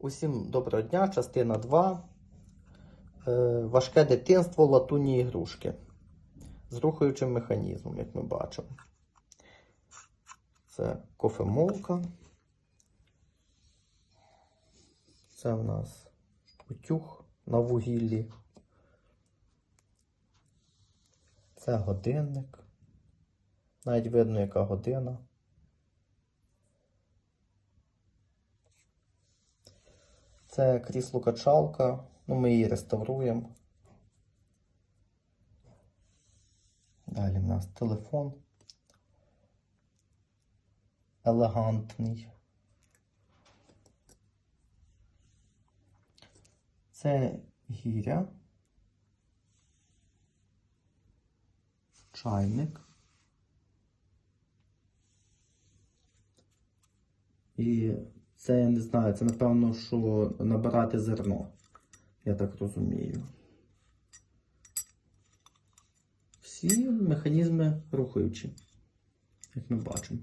Усім доброго дня, частина 2. Е, важке дитинство латунні ігрушки. З рухаючим механізмом, як ми бачимо. Це кофемолка. Це в нас утюг на вугіллі. Це годинник. Навіть видно, яка година. Це крісло качалка. Ну, ми її реставруємо. Далі в нас телефон. Елегантний. Це гіря. Чайник. І це я не знаю, це напевно, що набирати зерно. Я так розумію. Всі механізми рухаючі, як ми бачимо.